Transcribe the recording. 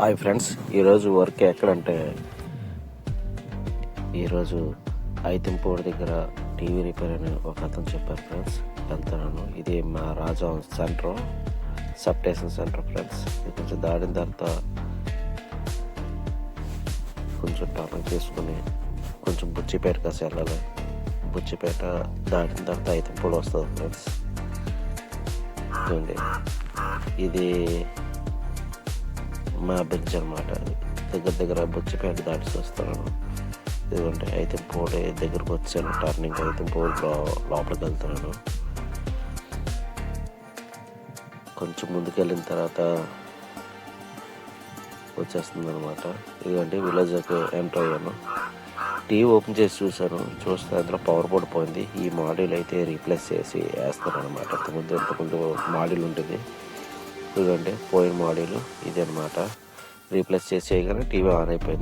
Hi friends ఈరోజు work ఎక్కడంటే ఈరోజు ఐతింపూడి దగ్గర టీవీ రిపేర్ అని ఒక అతను చెప్పారు ఫ్రెండ్స్ వెళ్తున్నాను. ఇది మా Raja centre substation centre friends. ఇది కొంచెం దాడిన తర్వాత కొంచెం టర్న్ తీసుకుని కొంచెం బుచ్చిపేట కాసి వెళ్ళాలి. బుచ్చిపేట దాటిన తర్వాత ఐతింపూడి వస్తుంది ఫ్రెండ్స్. ఇది మా బ్రిడ్జ్ అనమాట దగ్గర దగ్గర బుచ్చిపేట దాటి వస్తాను. ఎందుకంటే అయితే పోటీ దగ్గరకు వచ్చాను టర్నింగ్ అయితే పోటీ లోపలికి వెళ్తున్నాను. కొంచెం ముందుకు వెళ్ళిన తర్వాత వచ్చేస్తుంది అనమాట ఇదిగంటే విలేజ్కి ఎంటర్ అయ్యాను. టీవీ ఓపెన్ చేసి చూశాను. చూస్తే అందులో పవర్ బోర్డ్ పోయింది. ఈ మాడ్యూల్ అయితే రీప్లేస్ చేసి వేస్తాను అనమాట ఇంతకుముందు ఇంతకుముందు మాడ్యూల్ ఉంటుంది. చూడండి పోయిన మోడల్ ఇది రీప్లేస్ చేసి టీవీ ఆన్ అయిపోయింది.